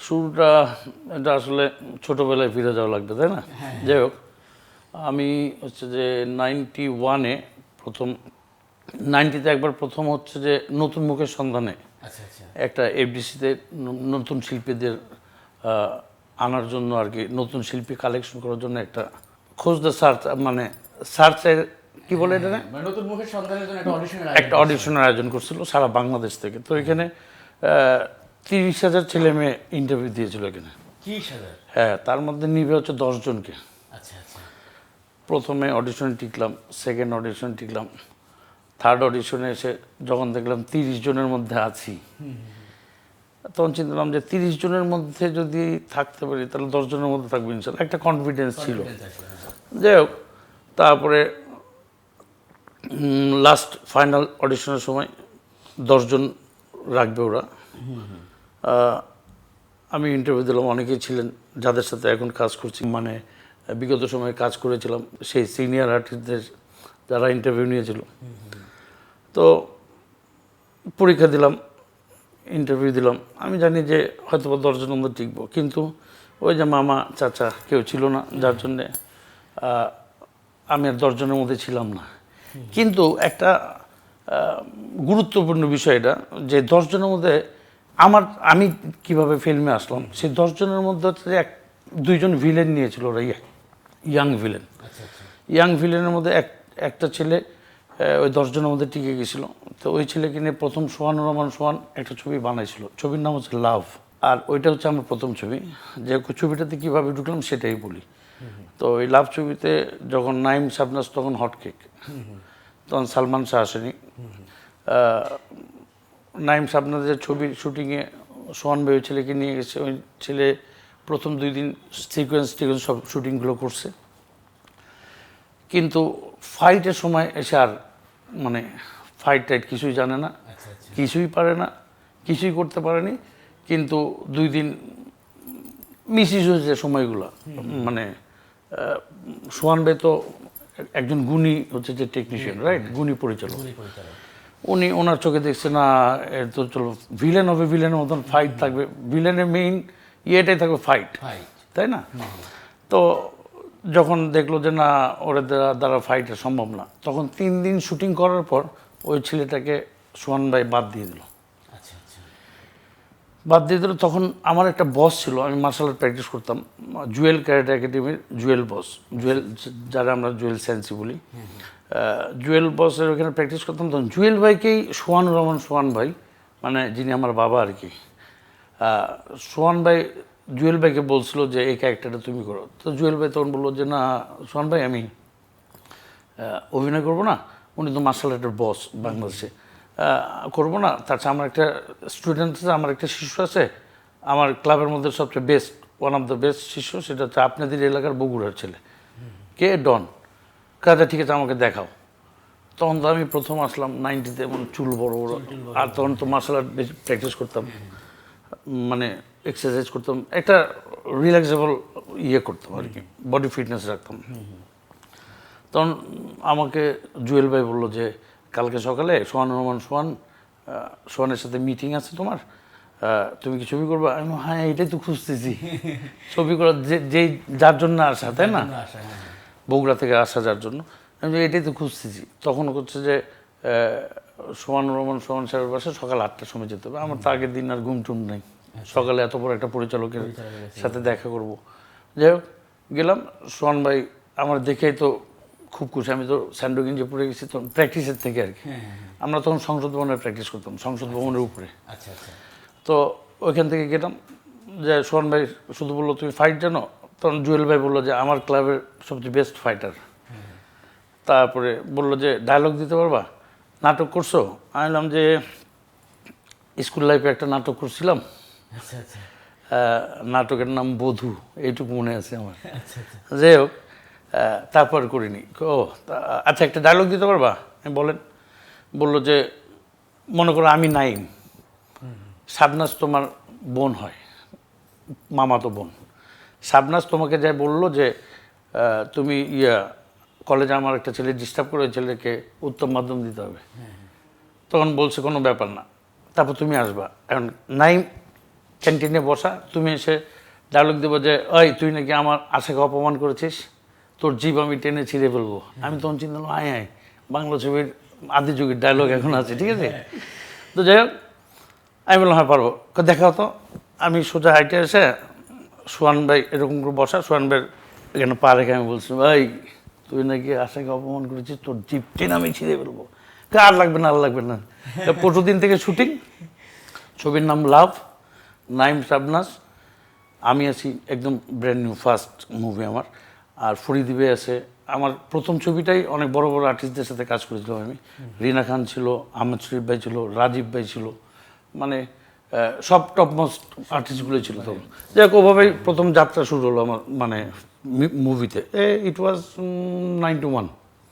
শুরুটা এটা আসলে ছোটোবেলায় ফিরে যাওয়া লাগবে তাই না? যাই হোক আমি হচ্ছে যে নাইনটি ওয়ানে প্রথম নাইনটিতে একবার প্রথম হচ্ছে যে নতুন মুখের সন্ধানে আচ্ছা আচ্ছা। একটা এফডিসিতে নতুন শিল্পীদের আনার জন্য আর কি নতুন শিল্পী কালেকশন করার জন্য একটা খোঁজ দ্য সার্চ মানে সার্চের কি বলে এটা? না? মানে নতুন মুখের সন্ধানের জন্য একটা অডিশনের আয়োজন করছিল সারা বাংলাদেশ থেকে। তো এখানে তিরিশ হাজার ছেলে মেয়ে ইন্টারভিউ দিয়েছিল এখানে। ত্রিশ হাজার? হ্যাঁ তার মধ্যে নিবে হচ্ছে দশজনকে। আচ্ছা আচ্ছা। প্রথমে অডিশনে টিকলাম সেকেন্ড অডিশন টিকলাম থার্ড অডিশনে এসে যখন দেখলাম তিরিশ জনের মধ্যে আছি। তখন চিন্তা করলাম যে তিরিশ জনের মধ্যে যদি থাকতে পারি তাহলে দশ জনের মধ্যে থাকব ইনশাল্লাহ। একটা কনফিডেন্স ছিল। হ্যাঁ। যাই হোক তারপরে লাস্ট ফাইনাল অডিশনের সময় দশজন রাখবে ওরা। আমি ইন্টারভিউ দিলাম, অনেকেই ছিলেন যাদের সাথে এখন কাজ করছি। মানে বিগত সময়ে কাজ করেছিলাম সেই সিনিয়র আর্টিস্টদের যারা ইন্টারভিউ নিয়েছিল। তো পরীক্ষা দিলাম ইন্টারভিউ দিলাম। আমি জানি যে হয়তো বা দশজনের মধ্যে টিকবো, কিন্তু ওই যে মামা, চাচা কেউ ছিল না, যার জন্যে আমি আর দশজনের মধ্যে ছিলাম না। কিন্তু একটা গুরুত্বপূর্ণ বিষয় এটা, যে দশজনের মধ্যে আমার আমি কীভাবে ফিল্মে আসলাম? সেই দশজনের মধ্যে হচ্ছে এক দুইজন ভিলেন নিয়েছিল ওরা ইয়াং ভিলেন ইয়াং ভিলেনের মধ্যে এক একটা ছেলে ওই দশজনের মধ্যে টিকে গেছিল। তো ওই ছেলেকে নিয়ে প্রথম সোহানুর রহমান সোহান একটা ছবি বানাইছিল। ছবির নাম হচ্ছে লাভ আর ওইটা হচ্ছে আমার প্রথম ছবি। যে ছবিটাতে কীভাবে ঢুকলাম সেটাই বলি। তো ওই লাভ ছবিতে যখন নাইম সাবনাস তখন হটকেক তখন সালমান শাহ আসেনি। নাইম সাবনাসের ছবির শুটিংয়ে সোহান ভাই ওই ছেলেকে নিয়ে গেছে। ওই ছেলে প্রথম দুই দিন সিকোয়েন্স টিকোয়েন্স সব শুটিংগুলো করছে। কিন্তু ফাইটের সময় এসে আর মানে ফাইট টাইট কিছুই জানে না কিছুই পারে না কিছুই করতে পারেনি। কিন্তু দুই দিন মিসিস হয়েছে সময়গুলো। মানে সোহান ভাই তো একজন গুণী হচ্ছে যে টেকনিশিয়ান রাইট গুণী পরিচালক। উনি ওনার চোখে দেখছে না এর তো চলো ভিলেন হবে ভিলেনের মতন ফাইট থাকবে। ভিলেনের মেইন ইয়েটাই থাকবে ফাইট তাই না? তো যখন দেখল যে না ওরা দ্বারা ফাইটে সম্ভব না তখন তিন দিন শুটিং করার পর ওই ছেলেটাকে সোহান ভাই বাদ দিয়ে দিল। আচ্ছা আচ্ছা। বাদ দিয়ে দিল। তখন আমার একটা বস ছিল আমি মার্শাল আর্ট প্র্যাকটিস করতাম জুয়েল ক্যারেট একাডেমির জুয়েল বস জুয়েল যারা আমরা জুয়েল সেন্সি বলি। জুয়েল বসের ওখানে প্র্যাকটিস করতাম, তখন জুয়েল ভাইকেই সোহানুর রহমান, সোহান ভাই মানে যিনি আমার বাবা আর কি সোহান ভাই, জুয়েল ভাইকে বলছিল যে, এই ক্যারেক্টারটা তুমি করো। তো জুয়েল ভাই তখন বলল যে, না, সোহান ভাই, আমি অভিনয় করব না, উনি তো মার্শাল আর্টের বস বাংলাদেশে। করব না তাছাড়া আমার একটা স্টুডেন্ট আছে, আমার একটা শিশু আছে, আমার ক্লাবের মধ্যে সবচেয়ে best one of the best শিশু, সেটা হচ্ছে আপনাদের এলাকার বগুড়ার ছেলে, কে? ডন। কাজে ঠিক আছে আমাকে দেখাও। তখন তো আমি প্রথম আসলাম নাইনটিতে এমন চুল বড় বড়। আর তখন তো মার্শাল আর্ট বেশি প্র্যাকটিস করতাম। মানে এক্সারসাইজ করতাম একটা রিল্যাক্সেবল ইয়ে করতাম আর কি বডি ফিটনেস রাখতাম। তখন আমাকে জুয়েল ভাই বলল যে কালকে সকালে সোহান রহমান সোহান সোহানের সাথে মিটিং আছে তোমার তুমি কি ছবি করবে? আমি হ্যাঁ এটাই তো খুঁজতেছি। ছবি করার যে যেই যার জন্য আসা তাই না। বগুড়া থেকে আসা যার জন্য। আমি এটাই তো খুঁজতেছি। তখন হচ্ছে যে সোহান রহমান সোহান সাহেবের বাসা সকাল আটটার সময় যেতে হবে। আমার তো আগের দিন আর ঘুম টুম নেই। সকালে এত বড় একটা পরিচালকের সাথে দেখা করব। যাই হোক গেলাম। সোহান ভাই আমার দেখেই তো খুব খুশি। আমি তো স্যান্ডো গেঞ্জি পরে গেছি তখন প্র্যাকটিসের থেকে আর কি। হ্যাঁ, হ্যাঁ, হ্যাঁ। আমরা তখন সংসদ ভবনে প্র্যাকটিস করতাম সংসদ ভবনের উপরে। আচ্ছা আচ্ছা। তো ওইখান থেকে গেলাম। যে সোহান ভাই শুধু বলল তুমি ফাইট জানো? তখন জুয়েল ভাই বলল যে আমার ক্লাবের সবচেয়ে বেস্ট ফাইটার তারপরে বলল যে ডায়লগ দিতে পারবা? নাটক করছ? আমি বললাম যে স্কুল লাইফে একটা নাটক করছিলাম। আচ্ছা আচ্ছা। নাটকের নাম বধু এইটুকু মনে আছে আমার। আচ্ছা যাই হোক তারপর করিনি। ও তা- আচ্ছা একটা ডায়লগ দিতে পারবা? আমি বলেন। বলল যে মনে করো আমি নাইম। শাবনাজ তোমার বোন হয় মামাতো বোন। শাবনাজ তোমাকে যাই বলল যে তুমি ইয়া, কলেজে আমার একটা ছেলে ডিস্টার্ব করে ছেলেকে উত্তম মাধ্যম দিতে হবে। তখন বলছে, কোনো ব্যাপার না। তারপর তুমি আসবা। এখন নাইম ক্যান্টিনে বসা, তুমি এসে ডায়লগ দেবো যে ওই তুই নাকি আমার আশাকে অপমান করেছিস? তোর জীব আমি টেনে ছিঁড়ে ফেলব। আমি তখন চিন্তা আয় আয়, বাংলা ছবির আদি যুগের ডায়লগ এখন আছে, ঠিক আছে? তো যাই হোক, আমি বললাম হ্যাঁ পারব। দেখা হতো আমি সোজা হাইটে এসে সোহান ভাই এরকম করে বসা সোহান ভাই এখানে পা রেখে আমি বলছি, ভাই, তুই নাকি আশাকে অপমান করেছিস, তোর জিপ টেনে আমি ছিঁড়ে ফেলব। আর লাগবে না, আর লাগবে না। পরশু দিন থেকে শুটিং, ছবির নাম লাভ, নাইম সাবনাস, আমি আছি একদম ব্র্যান্ড নিউ ফার্স্ট মুভি আমার, আর ফরিদিবে আছে। আমার প্রথম ছবিটাই অনেক বড় বড় আর্টিস্টদের সাথে কাজ করেছিলাম আমি। রিনা খান ছিল, আহমেদ শরীফ ভাই ছিল, রাজীব ভাই ছিল। মানে সব টপ মোস্ট আর্টিস্টগুলো ছিল তখন। যাই হোক ওভাবেই প্রথম যাত্রা শুরু হলো আমার মানে মুভিতে ইট ওয়াজ নাইনটি ওয়ান